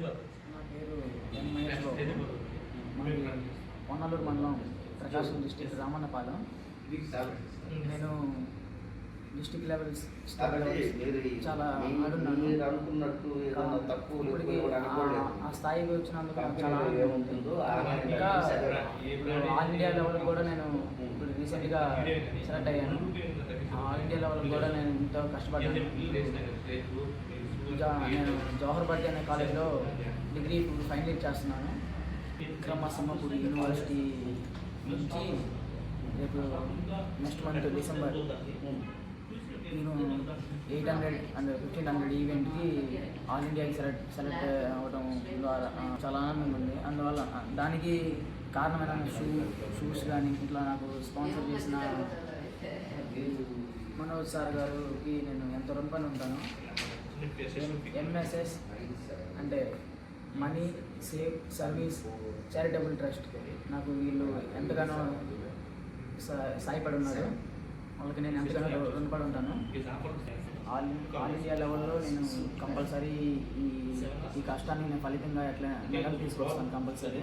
నా పేరు మహేష్ పొన్నలూరు మండలం ప్రకాశం డిస్టిక్ రామన్నపాలెం. నేను డిస్టిక్ లెవెల్ స్టేట్ చాలా ఆడున్నాను. ఆ- స్థాయికి వచ్చినందుకు నాకు చాలా ఇంకా ఆల్ ఇండియా లెవెల్ కూడా నేను ఇప్పుడు రీసెంట్గా సెలెక్ట్ అయ్యాను. ఆల్ ఇండియా లెవెల్ కూడా నేను ఎంతో కష్టపడ్డాను. నేను జవహర్ భట్టి అనే కాలేజ్లో డిగ్రీ ఇప్పుడు ఫైనల్ ఇయర్ చేస్తున్నాను. విక్రమసింహపూడి యూనివర్సిటీ నుంచి రేపు నెక్స్ట్ మంత్ డిసెంబర్. నేను eight hundred and fifteen hundred ఈవెంట్కి ఆల్ ఇండియాకి సెలెక్ట్ సెలెక్ట్ అవ్వడం ద్వారా చాలా ఆనందంగా ఉంది. అందువల్ల దానికి కారణమైన షూ షూస్ కానీ ఇట్లా నాకు స్పాన్సర్ చేసిన మనోజ్ సార్ గారికి నేను ఎంతో రుణపడి ఉంటాను. ఎంఎస్ఎస్ అంటే money save service charitable trust. నాకు వీళ్ళు ఎంతగానో సాయపడి ఉన్నారు వాళ్ళకి నేను ఎంతగానో రుణపడి ఉంటాను ఆల్ ఆల్ ఇండియా లెవెల్లో నేను కంపల్సరీ ఈ ఈ కష్టాన్ని నేను ఫలితంగా ఎట్లా మెడల్ తీసుకొస్తాను కంపల్సరీ.